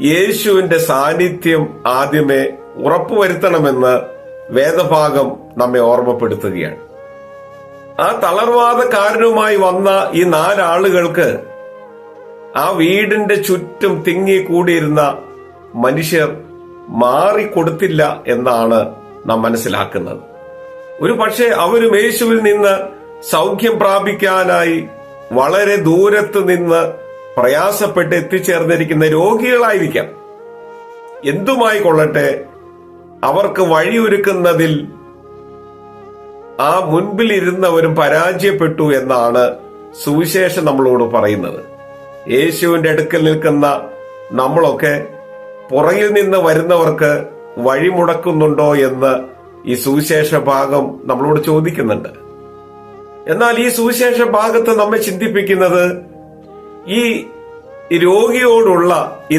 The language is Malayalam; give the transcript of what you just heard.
യേശുവിന്റെ സാന്നിധ്യം ആദ്യമേ ഉറപ്പുവരുത്തണമെന്ന് വേദഭാഗം നമ്മെ ഓർമ്മപ്പെടുത്തുകയാണ്. ആ തളർവാദക്കാരനുമായി വന്ന ഈ നാലാളുകൾക്ക് ആ വീടിന്റെ ചുറ്റും തിങ്ങി കൂടിയിരുന്ന മനുഷ്യർ മാറിക്കൊടുത്തില്ല എന്നാണ് നാം മനസ്സിലാക്കുന്നത്. ഒരു പക്ഷേ അവരും യേശുവിൽ നിന്ന് സൗഖ്യം പ്രാപിക്കാനായി വളരെ ദൂരത്ത് നിന്ന് പ്രയാസപ്പെട്ട് എത്തിച്ചേർന്നിരിക്കുന്ന രോഗികളായിരിക്കാം. എന്തുമായി കൊള്ളട്ടെ അവർക്ക് വഴിയൊരുക്കുന്നതിൽ ആ മുൻപിൽ ഇരുന്നവരും പരാജയപ്പെട്ടു എന്നാണ് സുവിശേഷം നമ്മളോട് പറയുന്നത്. യേശുവിന്റെ അടുക്കൽ നിൽക്കുന്ന നമ്മളൊക്കെ പുറകിൽ നിന്ന് വരുന്നവർക്ക് വഴിമുടക്കുന്നുണ്ടോ എന്ന് ഈ സുവിശേഷ ഭാഗം നമ്മളോട് ചോദിക്കുന്നുണ്ട്. എന്നാൽ ഈ സുവിശേഷ ഭാഗത്ത് നമ്മെ ചിന്തിപ്പിക്കുന്നത് ഈ രോഗിയോടുള്ള ഈ